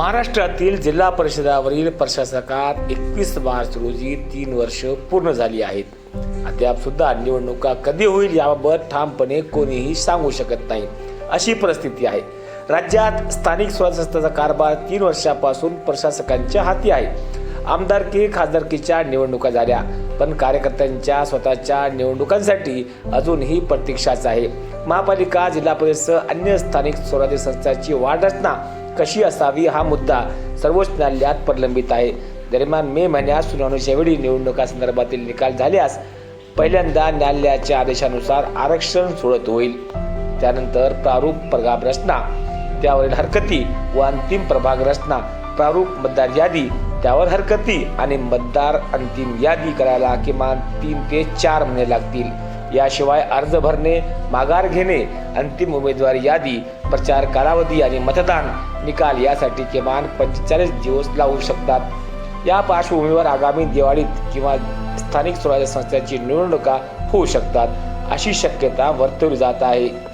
महाराष्ट्रातील जिल्हा परिषदावरील प्रशासकात एकवीस मार्च रोजी तीन वर्ष पूर्ण झाली आहेत. अद्याप सुद्धा निवडणुका कधी होईल याबाबत ठामपणे कोणीही सांगू शकत नाही. अशी परिस्थिती आहे. राज्यात स्थानिक स्वराज्य संस्थेचा कारभार तीन वर्षापासून प्रशासकांच्या हाती आहे. आमदारकी खासदारकीच्या निवडणुका झाल्या पण कार्यकर्त्यांच्या स्वतःच्या निवडणुकांसाठी अजूनही प्रतीक्षाच आहे. महापालिका जिल्हा परिषद अन्य स्थानिक स्वराज्य संस्थांची वाढ रचना कशी असावी हा मुद्दा सर्वोच्च न्यायालयात प्रलंबित आहे. दरम्यान मे महिन्यात सुनावणीच्या वेळी निवडणुकांसंदर्भातील निकाल झाल्यास पहिल्यांदा न्यायालयाच्या आदेशानुसार आरक्षण सोडत होईल. त्यानंतर प्रारूप प्रभाग रचना त्यावरील हरकती व अंतिम प्रभाग रचना प्रारूप मतदार यादी त्यावर हरकती आणि मतदार अंतिम यादी करायला किमान तीन ते चार महिने लागतील. याशिवाय अर्ज भरणे माघार घेणे अंतिम उमेदवार यादी प्रचार कालावधी आणि मतदान निकाल यासाठी किमान पंचेचाळीस दिवस लागू शकतात. या पार्श्वभूमीवर आगामी दिवाळीत किंवा स्थानिक स्वराज्य संस्थांची निवडणुका होऊ शकतात अशी शक्यता वर्तवली जात आहे.